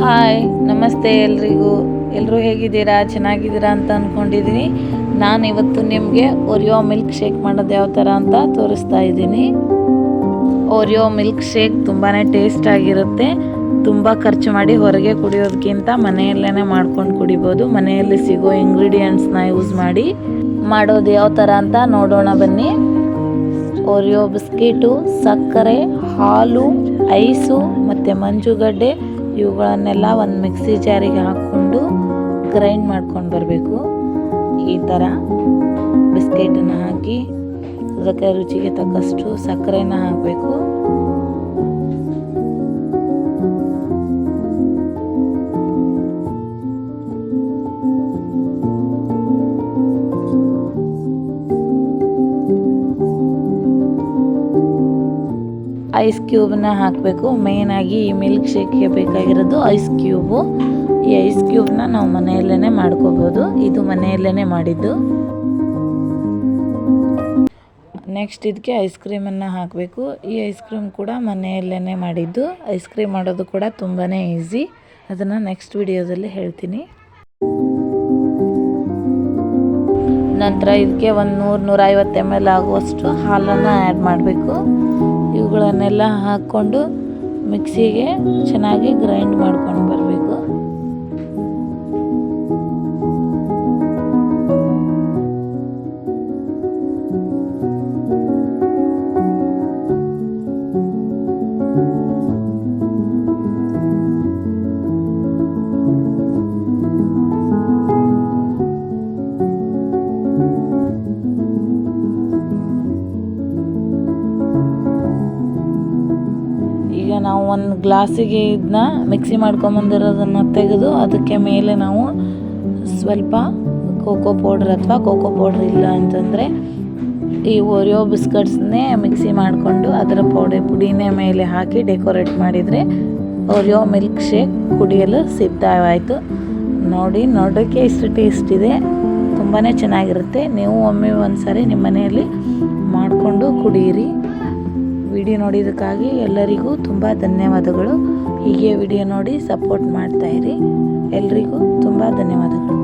Hi, ನಮಸ್ತೆ ಎಲ್ರಿಗೂ. ಎಲ್ಲರೂ ಹೇಗಿದ್ದೀರಾ? ಚೆನ್ನಾಗಿದ್ದೀರಾ ಅಂತ ಅಂದ್ಕೊಂಡಿದ್ದೀನಿ ನಾನು ಇವತ್ತು ನಿಮಗೆ ಒರಿಯೋ ಮಿಲ್ಕ್ ಶೇಕ್ ಮಾಡೋದು ಯಾವ ಥರ ಅಂತ ತೋರಿಸ್ತಾ ಇದ್ದೀನಿ. ಓರಿಯೋ ಮಿಲ್ಕ್ ಶೇಕ್ ತುಂಬಾ ಟೇಸ್ಟ್ ಆಗಿರುತ್ತೆ. ತುಂಬ ಖರ್ಚು ಮಾಡಿ ಹೊರಗೆ ಕುಡಿಯೋದಕ್ಕಿಂತ ಮನೆಯಲ್ಲೇ ಮಾಡ್ಕೊಂಡು ಕುಡಿಬೋದು. ಮನೆಯಲ್ಲಿ ಸಿಗೋ ಇಂಗ್ರೀಡಿಯೆಂಟ್ಸ್ನ ಯೂಸ್ ಮಾಡಿ ಮಾಡೋದು ಯಾವ ಥರ ಅಂತ ನೋಡೋಣ ಬನ್ನಿ. ಓರಿಯೋ ಬಿಸ್ಕೆಟು, ಸಕ್ಕರೆ, ಹಾಲು, ಐಸು ಮತ್ತು ಮಂಜುಗಡ್ಡೆ ಇವುಗಳನ್ನೆಲ್ಲ ಒಂದು ಮಿಕ್ಸಿ ಜಾರಿಗೆ ಹಾಕ್ಕೊಂಡು ಗ್ರೈಂಡ್ ಮಾಡ್ಕೊಂಡು ಬರಬೇಕು. ಈ ಥರ ಬಿಸ್ಕೆಟನ್ನು ಹಾಕಿ, ಅದಕ್ಕೆ ರುಚಿಗೆ ತಕ್ಕಷ್ಟು ಸಕ್ಕರೆನ ಹಾಕಬೇಕು. ಐಸ್ ಕ್ಯೂಬ್ನ ಹಾಕಬೇಕು. ಮೇಯ್ನಾಗಿ ಈ ಮಿಲ್ಕ್ ಶೇಕ್ಗೆ ಬೇಕಾಗಿರೋದು ಐಸ್ ಕ್ಯೂಬು. ಈ ಐಸ್ ಕ್ಯೂಬ್ನ ನಾವು ಮನೆಯಲ್ಲೇ ಮಾಡ್ಕೋಬೋದು. ಇದು ಮನೆಯಲ್ಲೇ ಮಾಡಿದ್ದು. ನೆಕ್ಸ್ಟ್ ಇದಕ್ಕೆ ಐಸ್ ಕ್ರೀಮನ್ನು ಹಾಕಬೇಕು. ಈ ಐಸ್ ಕ್ರೀಮ್ ಕೂಡ ಮನೆಯಲ್ಲೇ ಮಾಡಿದ್ದು. ಐಸ್ ಕ್ರೀಮ್ ಮಾಡೋದು ಕೂಡ ತುಂಬಾ ಈಸಿ ಅದನ್ನು ನೆಕ್ಸ್ಟ್ ವಿಡಿಯೋದಲ್ಲಿ ಹೇಳ್ತೀನಿ. ನಂತರ ಇದಕ್ಕೆ ಒಂದು ನೂರು ನೂರೈವತ್ತು ಎಂ ಎಲ್ ಆಗುವಷ್ಟು ಹಾಲನ್ನು ಆ್ಯಡ್ ಮಾಡಬೇಕು. ಇವುಗಳನ್ನೆಲ್ಲ ಹಾಕ್ಕೊಂಡು ಮಿಕ್ಸಿಗೆ ಚೆನ್ನಾಗಿ ಗ್ರೈಂಡ್ ಮಾಡ್ಕೊಂಡು ಬರಬೇಕು. ನಾವು ಒಂದು ಗ್ಲಾಸಿಗೆ ಇದನ್ನ ಮಿಕ್ಸಿ ಮಾಡ್ಕೊಂಬಂದಿರೋದನ್ನು ತೆಗೆದು ಅದಕ್ಕೆ ಮೇಲೆ ನಾವು ಸ್ವಲ್ಪ ಕೋಕೋ ಪೌಡ್ರ್ ಅಥವಾ ಕೋಕೋ ಪೌಡ್ರ್ ಇಲ್ಲ ಅಂತಂದರೆ ಈ ಓರಿಯೋ ಬಿಸ್ಕಟ್ಸ್ನೇ ಮಿಕ್ಸಿ ಮಾಡಿಕೊಂಡು ಅದರ ಪೌಡೆ ಪುಡಿನೇ ಮೇಲೆ ಹಾಕಿ ಡೆಕೋರೇಟ್ ಮಾಡಿದರೆ ಓರಿಯೋ ಮಿಲ್ಕ್ ಶೇಕ್ ಕುಡಿಯಲು ಸಿದ್ಧವಾಯಿತು. ನೋಡಿ ನೋಡೋಕ್ಕೆ ಇಷ್ಟು ಟೇಸ್ಟ್ ಇದೆ. ತುಂಬಾ ಚೆನ್ನಾಗಿರುತ್ತೆ. ನೀವು ಒಮ್ಮೆ ಒಂದು ಸಾರಿ ನಿಮ್ಮ ಮನೆಯಲ್ಲಿ ಮಾಡಿಕೊಂಡು ಕುಡಿಯಿರಿ ವಿಡಿಯೋ ನೋಡಿದ್ದಕ್ಕಾಗಿ ಎಲ್ಲರಿಗೂ ತುಂಬ ಧನ್ಯವಾದಗಳು. ಹೀಗೆ ವಿಡಿಯೋ ನೋಡಿ ಸಪೋರ್ಟ್ ಮಾಡ್ತಾಯಿರಿ ಎಲ್ಲರಿಗೂ ತುಂಬ ಧನ್ಯವಾದಗಳು.